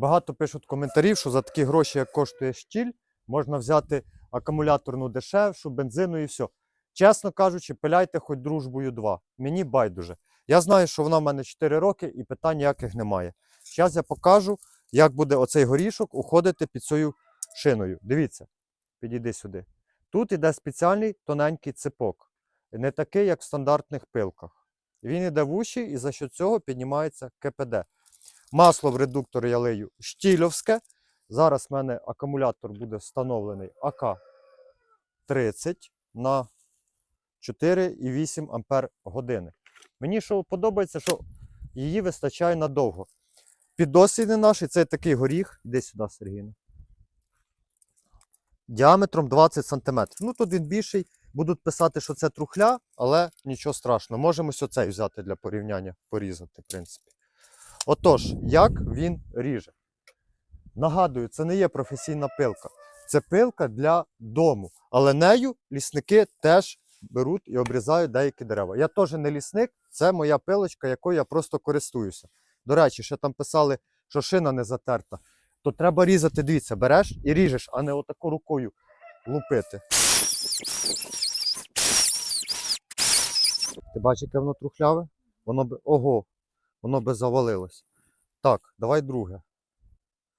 Багато пишуть коментарів, що за такі гроші, як коштує щіль, можна взяти акумуляторну дешевшу, бензину і все. Чесно кажучи, пиляйте хоч дружбою 2. Мені байдуже. Я знаю, що вона в мене 4 роки і питань ніяких немає. Зараз я покажу, як буде оцей горішок уходити під цією шиною. Дивіться, підійди сюди. Тут іде спеціальний тоненький ципок, не такий, як в стандартних пилках. Він іде в уші і за що цього піднімається КПД. Масло в редуктор я лию штільовське. Зараз в мене акумулятор буде встановлений АК-30 на 4,8 Ампер години. Мені що подобається, що її вистачає надовго. Піддослідний наш, це такий горіх. Іди сюди, Сергійна. Діаметром 20 см. Ну тут він більший. Будуть писати, що це трухля, але нічого страшного. Можемо ось оцей взяти для порівняння, порізати, в принципі. Отож, як він ріже? Нагадую, це не є професійна пилка. Це пилка для дому. Але нею лісники теж беруть і обрізають деякі дерева. Я теж не лісник, це моя пилочка, якою я просто користуюся. До речі, ще там писали, що шина не затерта. То треба різати, дивіться, береш і ріжеш, а не отако рукою лупити. Ти бачиш, яке воно трухляве? Воно би. Ого, воно би завалилось. Так, давай друге.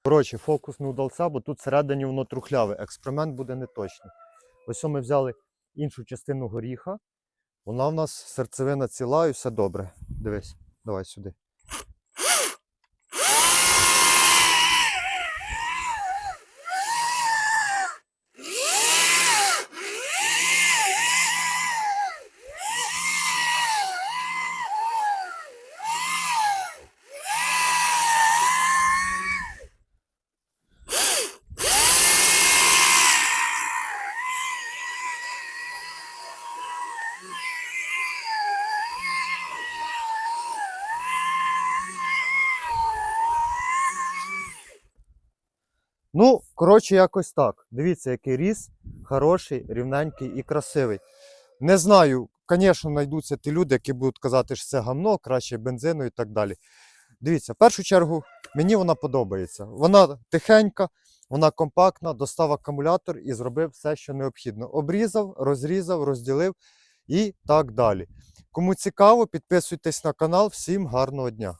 Коротше, фокус не удався, бо тут всередині воно трухляве. Експеримент буде неточний. Ось ми взяли іншу частину горіха. Вона в нас серцевина ціла і все добре. Дивись, давай сюди. Ну, коротше, якось так. Дивіться, який ріс, хороший, рівненький і красивий. Не знаю, звісно, знайдуться ті люди, які будуть казати, що це гамно, краще бензину і так далі. Дивіться, в першу чергу мені вона подобається. Вона тихенька, вона компактна, достав акумулятор і зробив все, що необхідно. Обрізав, розрізав, розділив і так далі. Кому цікаво, підписуйтесь на канал. Всім гарного дня!